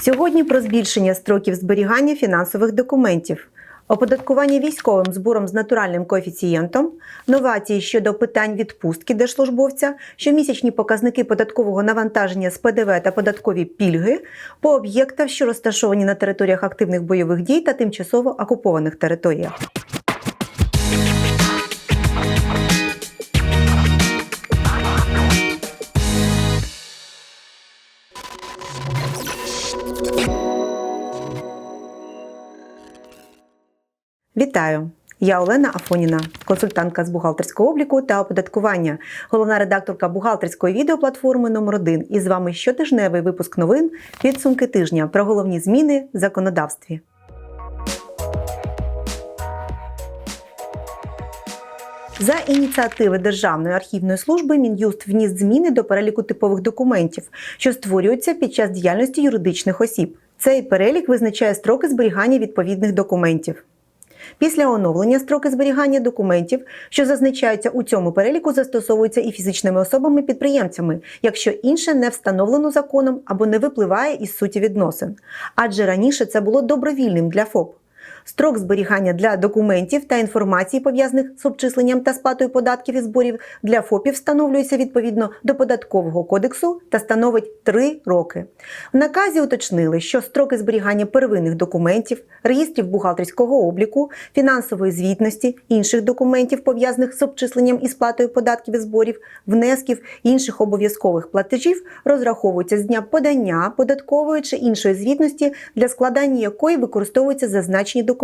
Сьогодні про збільшення строків зберігання фінансових документів, оподаткування військовим збором з натуральним коефіцієнтом, новації щодо питань відпустки держслужбовця, щомісячні показники податкового навантаження з ПДВ та податкові пільги. По об'єктах, що розташовані на територіях активних бойових дій та тимчасово окупованих територіях. Вітаю! Я Олена Афоніна, консультантка з бухгалтерського обліку та оподаткування, головна редакторка бухгалтерської відеоплатформи номер 1 І з вами щотижневий випуск новин підсумки тижня про головні зміни в законодавстві. За ініціативи Державної архівної служби Мін'юст вніс зміни до переліку типових документів, що створюються під час діяльності юридичних осіб. Цей перелік визначає строки зберігання відповідних документів. Після оновлення строки зберігання документів, що зазначаються у цьому переліку, застосовуються і фізичними особами-підприємцями, якщо інше не встановлено законом або не випливає із суті відносин. Адже раніше це було добровільним для ФОП. Строк зберігання для документів та інформації, пов'язаних з обчисленням та сплатою податків і зборів для ФОПів, встановлюється відповідно до податкового кодексу та становить 3 роки. В наказі уточнили, що строки зберігання первинних документів, реєстрів бухгалтерського обліку, фінансової звітності, інших документів, пов'язаних з обчисленням і сплатою податків і зборів, внесків інших обов'язкових платежів, розраховуються з дня подання податкової чи іншої звітності, для складання якої використовуються зазначені документи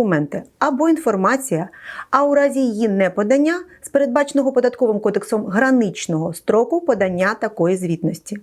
або інформація, а у разі її неподання з передбаченого податковим кодексом граничного строку подання такої звітності.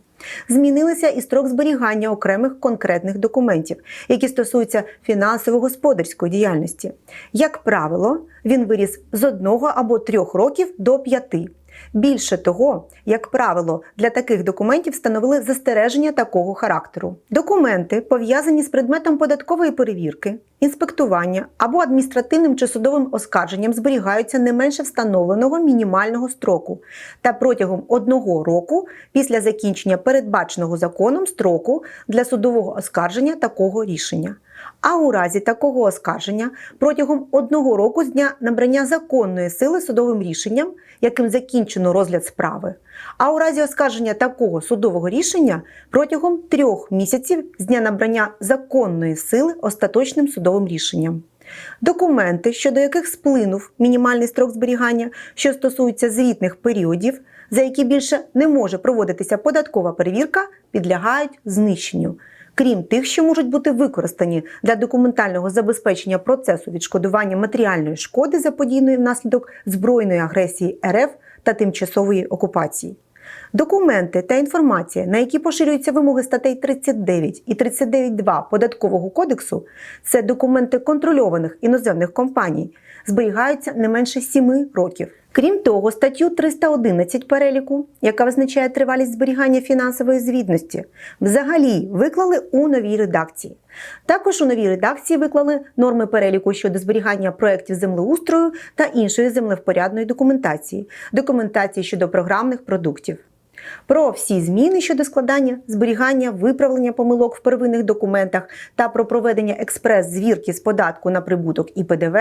Змінилися і строк зберігання окремих конкретних документів, які стосуються фінансово-господарської діяльності. Як правило, він виріс з одного або трьох років до п'яти. Більше того, як правило, для таких документів встановили застереження такого характеру. Документи, пов'язані з предметом податкової перевірки, інспектування або адміністративним чи судовим оскарженням, зберігаються не менше встановленого мінімального строку та протягом одного року після закінчення передбаченого законом строку для судового оскарження такого рішення. А у разі такого оскарження протягом одного року з дня набрання законної сили судовим рішенням, яким закінчено розгляд справи, а у разі оскарження такого судового рішення протягом трьох місяців з дня набрання законної сили остаточним судовим рішенням. Документи, щодо яких сплинув мінімальний строк зберігання, що стосуються звітних періодів, за які більше не може проводитися податкова перевірка, підлягають знищенню крім тих, що можуть бути використані для документального забезпечення процесу відшкодування матеріальної шкоди заподійної внаслідок збройної агресії РФ та тимчасової окупації. Документи та інформація, на які поширюються вимоги статей 39 і 39.2 Податкового кодексу, це документи контрольованих іноземних компаній, зберігаються не менше 7 років. Крім того, статтю 311 переліку, яка визначає тривалість зберігання фінансової звітності, взагалі виклали у новій редакції. Також у новій редакції виклали норми переліку щодо зберігання проєктів землеустрою та іншої землевпорядної документації, документації щодо програмних продуктів. Про всі зміни щодо складання, зберігання, виправлення помилок в первинних документах та про проведення експрес-звірки з податку на прибуток і ПДВ,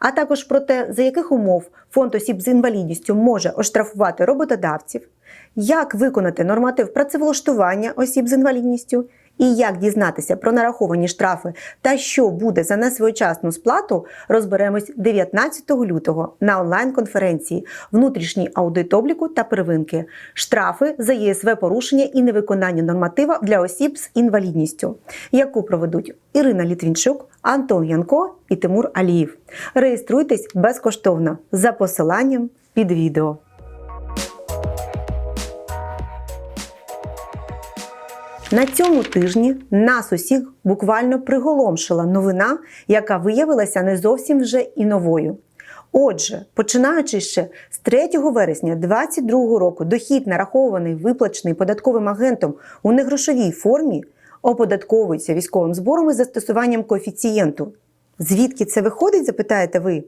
а також про те, за яких умов фонд осіб з інвалідністю може оштрафувати роботодавців, як виконати норматив працевлаштування осіб з інвалідністю. І як дізнатися про нараховані штрафи та що буде за несвоєчасну сплату, розберемось 19 лютого на онлайн-конференції Внутрішній аудит обліку та первинки, штрафи за ЄСВ порушення і невиконання норматива для осіб з інвалідністю, яку проведуть Ірина Літвінчук, Антон Янко і Тимур Аліїв. Реєструйтесь безкоштовно за посиланням під відео. На цьому тижні нас усіх буквально приголомшила новина, яка виявилася не зовсім вже і новою. Отже, починаючи ще з 3 вересня 2022 року, дохід, нарахований виплачений податковим агентом у негрошовій формі, оподатковується військовим збором із застосуванням коефіцієнту. Звідки це виходить, запитаєте ви?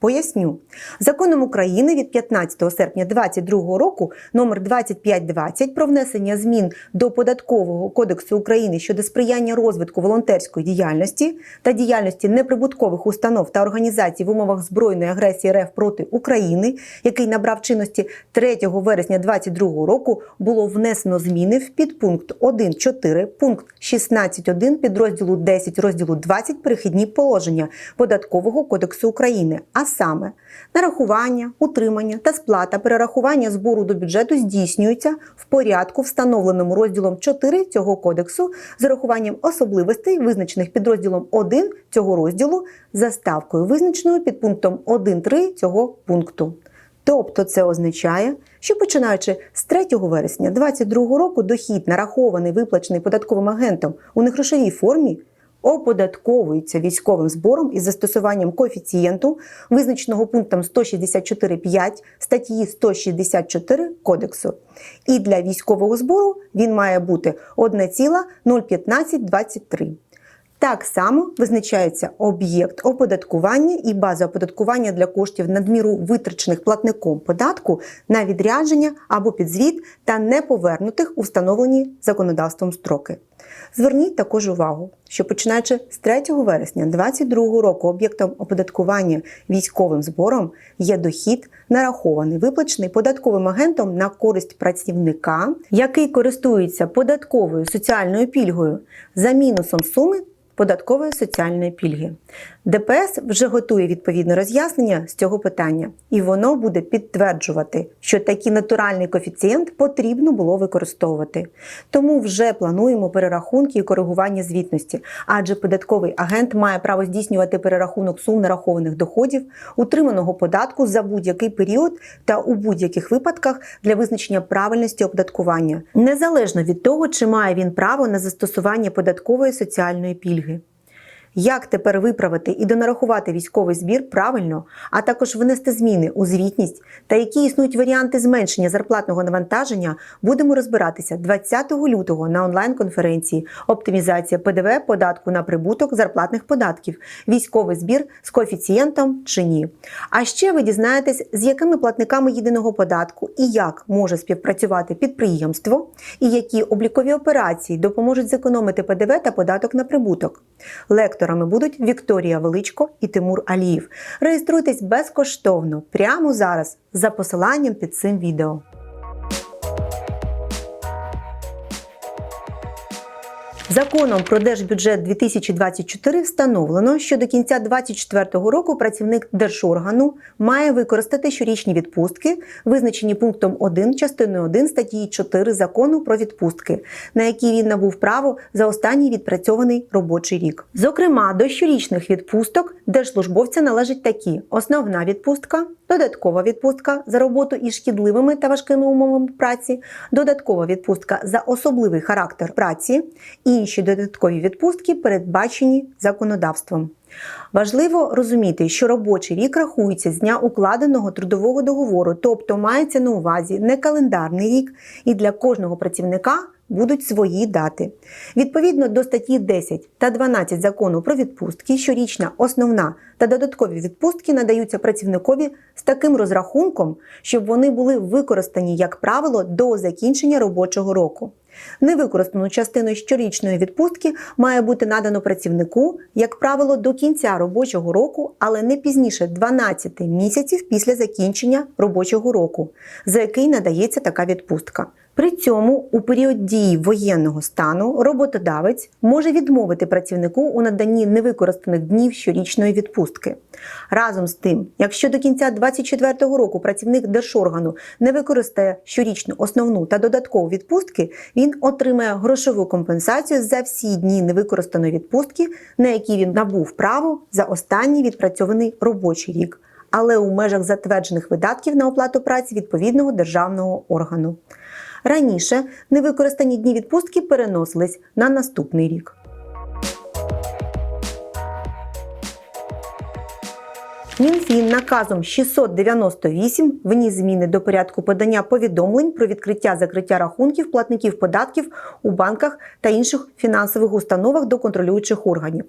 Поясню, законом України від 15 серпня 2022 року номер 2520 про внесення змін до податкового кодексу України щодо сприяння розвитку волонтерської діяльності та діяльності неприбуткових установ та організацій в умовах збройної агресії РФ проти України, який набрав чинності 3 вересня 2022 року, було внесено зміни в підпункт 1.4, пункт 16.1 підрозділу 10 розділу 20 перехідні положення податкового кодексу України. А саме нарахування, утримання та сплата перерахування збору до бюджету здійснюються в порядку, встановленому розділом 4 цього кодексу, з урахуванням особливостей, визначених підрозділом 1 цього розділу, за ставкою, визначеною під пунктом 1.3 цього пункту. Тобто це означає, що починаючи з 3 вересня 2022 року дохід, нарахований виплачений податковим агентом у негрошовій формі, оподатковується військовим збором із застосуванням коефіцієнту, визначеного пунктом 164.5 статті 164 Кодексу. І для військового збору він має бути 1,01523. Так само визначається об'єкт оподаткування і база оподаткування для коштів надміру витрачених платником податку на відрядження або підзвіт та неповернутих у встановлені законодавством строки. Зверніть також увагу, що починаючи з 3 вересня 2022 року об'єктом оподаткування військовим збором є дохід, нарахований, виплачений податковим агентом на користь працівника, який користується податковою соціальною пільгою за мінусом суми податкової соціальної пільги. ДПС вже готує відповідне роз'яснення з цього питання, і воно буде підтверджувати, що такий натуральний коефіцієнт потрібно було використовувати. Тому вже плануємо перерахунки і коригування звітності, адже податковий агент має право здійснювати перерахунок сум нарахованих доходів, утриманого податку за будь-який період та у будь-яких випадках для визначення правильності оподаткування, незалежно від того, чи має він право на застосування податкової соціальної пільги. Як тепер виправити і донарахувати військовий збір правильно, а також внести зміни у звітність та які існують варіанти зменшення зарплатного навантаження, будемо розбиратися 20 лютого на онлайн-конференції Оптимізація ПДВ податку на прибуток зарплатних податків, військовий збір з коефіцієнтом чи ні. А ще ви дізнаєтесь, з якими платниками єдиного податку і як може співпрацювати підприємство, і які облікові операції допоможуть зекономити ПДВ та податок на прибуток. Лекторами будуть Вікторія Величко і Тимур Аліїв. Реєструйтесь безкоштовно прямо зараз за посиланням під цим відео. Законом про держбюджет 2024 встановлено, що до кінця 2024 року працівник держоргану має використати щорічні відпустки, визначені пунктом 1 частиною 1 статті 4 закону про відпустки, на які він набув право за останній відпрацьований робочий рік. Зокрема, до щорічних відпусток держслужбовця належать такі: основна відпустка, додаткова відпустка за роботу із шкідливими та важкими умовами праці, додаткова відпустка за особливий характер праці, інші додаткові відпустки передбачені законодавством. Важливо розуміти, що робочий рік рахується з дня укладеного трудового договору, тобто мається на увазі не календарний рік, і для кожного працівника будуть свої дати. Відповідно до статті 10 та 12 закону про відпустки, щорічна основна та додаткові відпустки надаються працівникові з таким розрахунком, щоб вони були використані, як правило, до закінчення робочого року. Невикористану частину щорічної відпустки має бути надано працівнику, як правило, до кінця робочого року, але не пізніше 12 місяців після закінчення робочого року, за який надається така відпустка. При цьому у період дії воєнного стану роботодавець може відмовити працівнику у наданні невикористаних днів щорічної відпустки. Разом з тим, якщо до кінця 2024 року працівник держоргану не використає щорічну основну та додаткову відпустки, він отримає грошову компенсацію за всі дні невикористаної відпустки, на які він набув право за останній відпрацьований робочий рік, але у межах затверджених видатків на оплату праці відповідного державного органу. Раніше невикористані дні відпустки переносились на наступний рік. Мінфін наказом 698 вніс зміни до порядку подання повідомлень про відкриття закриття рахунків платників податків у банках та інших фінансових установах до контролюючих органів.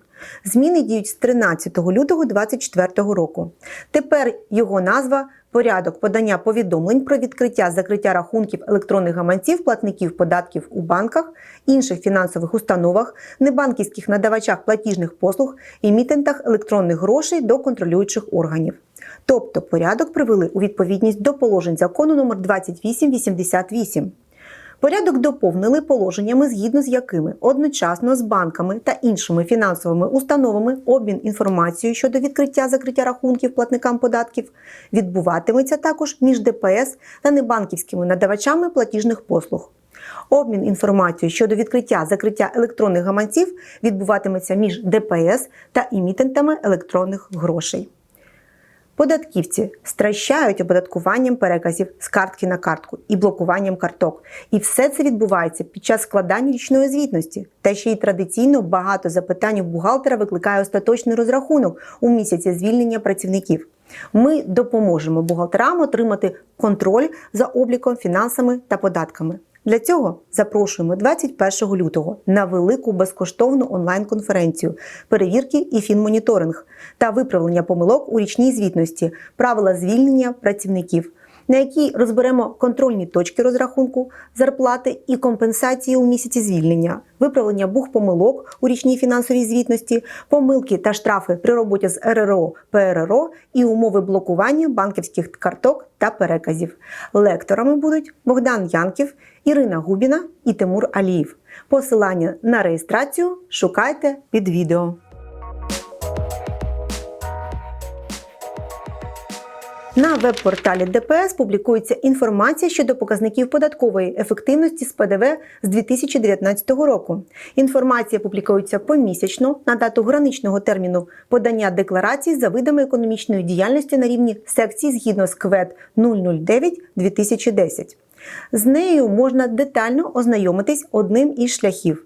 Зміни діють з 13 лютого 2024 року. Тепер його назва Порядок подання повідомлень про відкриття закриття рахунків електронних гаманців платників податків у банках, інших фінансових установах, небанківських надавачах платіжних послуг, емітентах електронних грошей до контролюючих органів. Тобто порядок привели у відповідність до положень закону номер 2888. Порядок доповнили положеннями, згідно з якими одночасно з банками та іншими фінансовими установами обмін інформацією щодо відкриття закриття рахунків платникам податків відбуватиметься також між ДПС та небанківськими надавачами платіжних послуг. Обмін інформацією щодо відкриття закриття електронних гаманців відбуватиметься між ДПС та емітентами електронних грошей. Податківці стращають оподаткуванням переказів з картки на картку і блокуванням карток. І все це відбувається під час складання річної звітності. Та ще й традиційно багато запитань у бухгалтера викликає остаточний розрахунок у місяці звільнення працівників. Ми допоможемо бухгалтерам отримати контроль за обліком, фінансами та податками. Для цього запрошуємо 21 лютого на велику безкоштовну онлайн-конференцію перевірки і фінмоніторинг та виправлення помилок у річній звітності, правила звільнення працівників, на якій розберемо контрольні точки розрахунку, зарплати і компенсації у місяці звільнення, виправлення бухпомилок у річній фінансовій звітності, помилки та штрафи при роботі з РРО, ПРРО і умови блокування банківських карток та переказів. Лекторами будуть Богдан Янків, Ірина Губіна і Тимур Аліїв. Посилання на реєстрацію шукайте під відео. На веб-порталі ДПС публікується інформація щодо показників податкової ефективності з ПДВ з 2019 року. Інформація публікується помісячно на дату граничного терміну подання декларацій за видами економічної діяльності на рівні секцій згідно з КВЕД 009-2010. З нею можна детально ознайомитись одним із шляхів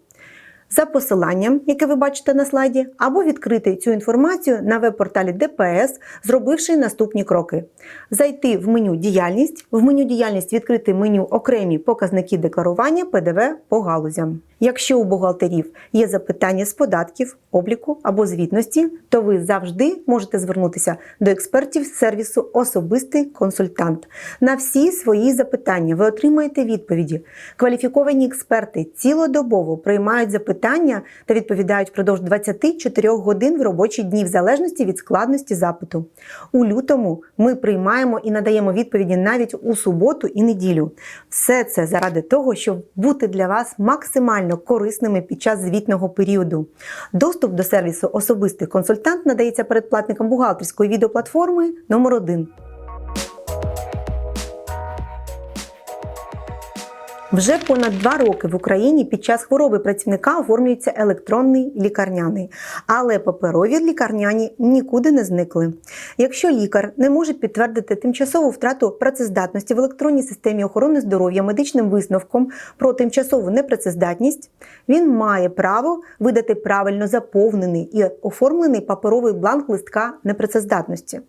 за посиланням, яке ви бачите на слайді, або відкрити цю інформацію на веб-порталі ДПС, зробивши наступні кроки: зайти в меню Діяльність, в меню Діяльність відкрити меню Окремі показники декларування ПДВ по галузям. Якщо у бухгалтерів є запитання з податків, обліку або звітності, то ви завжди можете звернутися до експертів сервісу Особистий консультант. На всі свої запитання ви отримаєте відповіді. Кваліфіковані експерти цілодобово приймають запитання та відповідають впродовж 24 годин в робочі дні, в залежності від складності запиту. У лютому ми приймаємо і надаємо відповіді навіть у суботу і неділю. Все це заради того, щоб бути для вас максимально корисними під час звітного періоду. Доступ до сервісу Особистий консультант надається передплатникам бухгалтерської відеоплатформи номер 1 Вже понад два роки в Україні під час хвороби працівника оформлюється електронний лікарняний, але паперові лікарняні нікуди не зникли. Якщо лікар не може підтвердити тимчасову втрату працездатності в електронній системі охорони здоров'я медичним висновком про тимчасову непрацездатність, він має право видати правильно заповнений і оформлений паперовий бланк листка непрацездатності.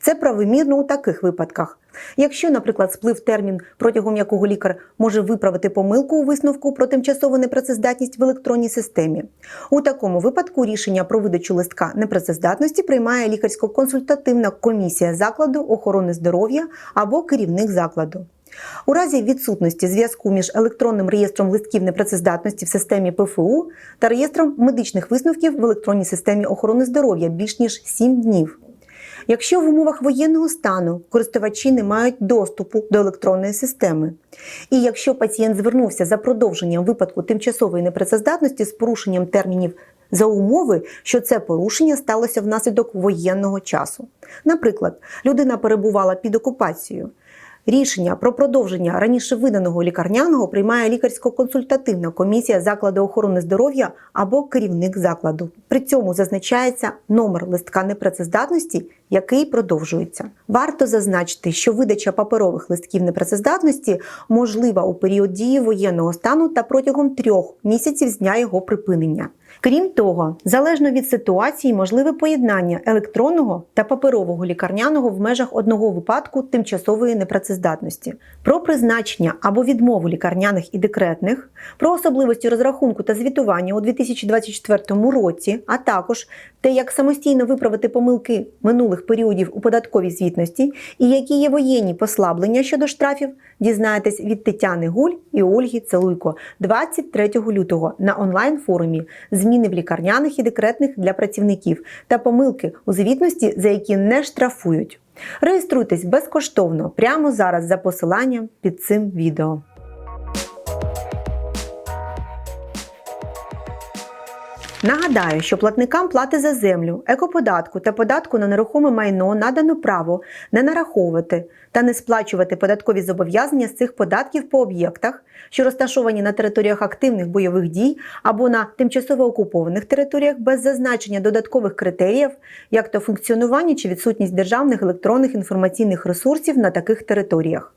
Це правомірно у таких випадках. Якщо, наприклад, сплив термін, протягом якого лікар може виправити помилку у висновку про тимчасову непрацездатність в електронній системі, у такому випадку рішення про видачу листка непрацездатності приймає лікарсько-консультативна комісія закладу охорони здоров'я або керівник закладу. У разі відсутності зв'язку між електронним реєстром листків непрацездатності в системі ПФУ та реєстром медичних висновків в електронній системі охорони здоров'я більш ніж 7 днів. Якщо в умовах воєнного стану користувачі не мають доступу до електронної системи, і якщо пацієнт звернувся за продовженням випадку тимчасової непрацездатності з порушенням термінів за умови, що це порушення сталося внаслідок воєнного часу. Наприклад, людина перебувала під окупацією. Рішення про продовження раніше виданого лікарняного приймає лікарсько-консультативна комісія закладу охорони здоров'я або керівник закладу. При цьому зазначається номер листка непрацездатності, який продовжується. Варто зазначити, що видача паперових листків непрацездатності можлива у період дії воєнного стану та протягом трьох місяців з дня його припинення. Крім того, залежно від ситуації, можливе поєднання електронного та паперового лікарняного в межах одного випадку тимчасової непрацездатності, про призначення або відмову лікарняних і декретних, про особливості розрахунку та звітування у 2024 році, а також те, як самостійно виправити помилки минулих періодів у податковій звітності і які є воєнні послаблення щодо штрафів, дізнаєтесь від Тетяни Гуль і Ольги Целуйко 23 лютого на онлайн-форумі зміни в лікарняних і декретних для працівників та помилки у звітності, за які не штрафують. Реєструйтесь безкоштовно прямо зараз за посиланням під цим відео. Нагадаю, що платникам плати за землю, екоподатку та податку на нерухоме майно надано право не нараховувати та не сплачувати податкові зобов'язання з цих податків по об'єктах, що розташовані на територіях активних бойових дій або на тимчасово окупованих територіях без зазначення додаткових критеріїв, як то функціонування чи відсутність державних електронних інформаційних ресурсів на таких територіях.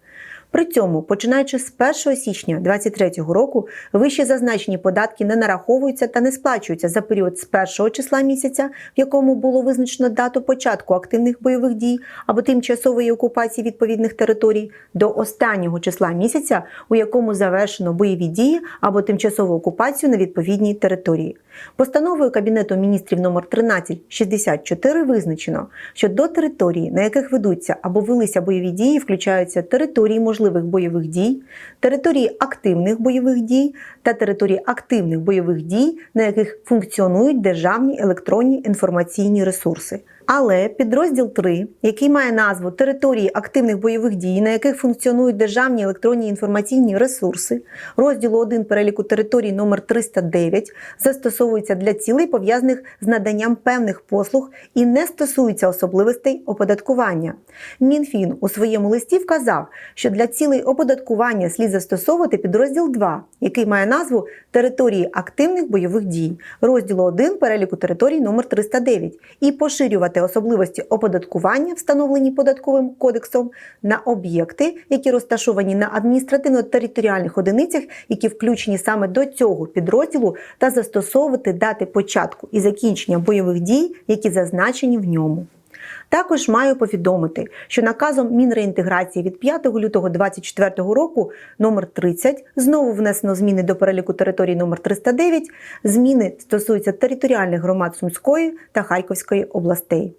При цьому, починаючи з 1 січня 2023 року, вище зазначені податки не нараховуються та не сплачуються за період з першого числа місяця, в якому було визначено дату початку активних бойових дій або тимчасової окупації відповідних територій, до останнього числа місяця, у якому завершено бойові дії або тимчасову окупацію на відповідній території. Постановою Кабінету міністрів номер 1364 визначено, що до території, на яких ведуться або велися бойові дії, включаються території можливих бойових дій, території активних бойових дій та території активних бойових дій, на яких функціонують державні електронні інформаційні ресурси. Але підрозділ 3, який має назву Території активних бойових дій, на яких функціонують державні електронні інформаційні ресурси, розділу 1 переліку територій номер 309 застосовується для цілей пов'язаних з наданням певних послуг і не стосується особливостей оподаткування. Мінфін у своєму листі вказав, що для цілей оподаткування слід застосовувати підрозділ 2, який має назву Території активних бойових дій, розділу 1 переліку територій номер 309 і поширювати особливості оподаткування, встановлені податковим кодексом, на об'єкти, які розташовані на адміністративно-територіальних одиницях, які включені саме до цього підрозділу, та застосовувати дати початку і закінчення бойових дій, які зазначені в ньому. Також маю повідомити, що наказом Мінреінтеграції від 5 лютого 2024 року номер 30 знову внесено зміни до переліку територій номер 309. Зміни стосуються територіальних громад Сумської та Харківської областей.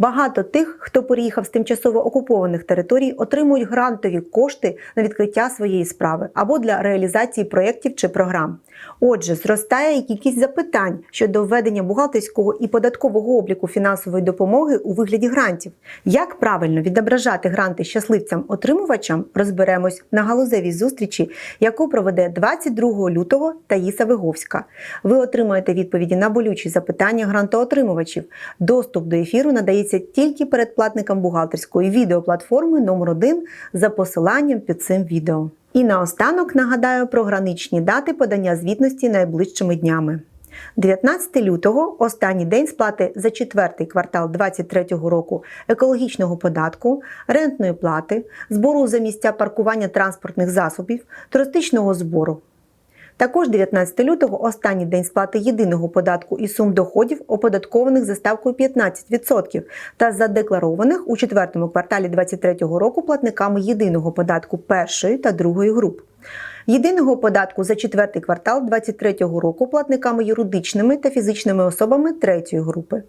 Багато тих, хто переїхав з тимчасово окупованих територій, отримують грантові кошти на відкриття своєї справи або для реалізації проєктів чи програм. Отже, зростає кількість запитань щодо введення бухгалтерського і податкового обліку фінансової допомоги у вигляді грантів. Як правильно відображати гранти щасливцям-отримувачам, розберемось на галузевій зустрічі, яку проведе 22 лютого Таїса Виговська. Ви отримаєте відповіді на болючі запитання грантоотримувачів. Доступ до ефіру надається тільки передплатникам бухгалтерської відеоплатформи номер 1 за посиланням під цим відео. І наостанок нагадаю про граничні дати подання звітності найближчими днями. 19 лютого останній день сплати за четвертий квартал 2023 року екологічного податку, рентної плати, збору за місця паркування транспортних засобів, туристичного збору. Також 19 лютого останній день сплати єдиного податку і сум доходів, оподаткованих за ставкою 15% та задекларованих у четвертому кварталі 2023 року платниками єдиного податку першої та другої груп. Єдиного податку за четвертий квартал 2023 року платниками юридичними та фізичними особами третьої групи.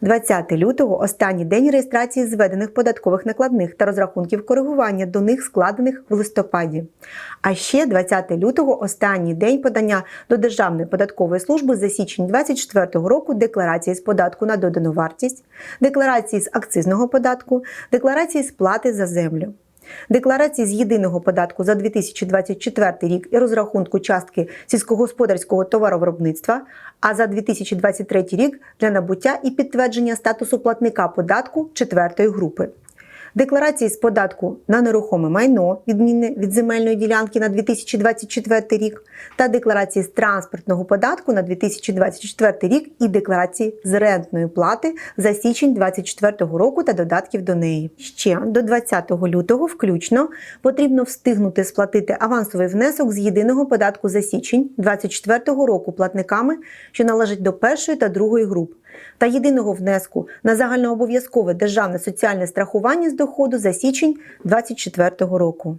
20 лютого останній день реєстрації зведених податкових накладних та розрахунків коригування до них складених в листопаді. А ще 20 лютого останній день подання до Державної податкової служби за січень 2024 року декларації з податку на додану вартість, декларації з акцизного податку, декларації з плати за землю. Декларації з єдиного податку за 2024 рік і розрахунку частки сільськогосподарського товаровиробництва, а за 2023 рік для набуття і підтвердження статусу платника податку четвертої групи. Декларації з податку на нерухоме майно, відмінне від земельної ділянки на 2024 рік, та декларації з транспортного податку на 2024 рік і декларації з рентної плати за січень 2024 року та додатків до неї. Ще до 20 лютого включно потрібно встигнути сплатити авансовий внесок з єдиного податку за січень 2024 року платниками, що належать до першої та другої груп, та єдиного внеску на загальнообов'язкове державне соціальне страхування з доходу за січень 2024 року.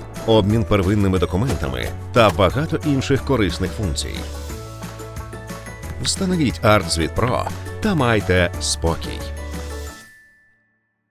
обмін первинними документами та багато інших корисних функцій. Встановіть ArtSuite Pro та майте спокій.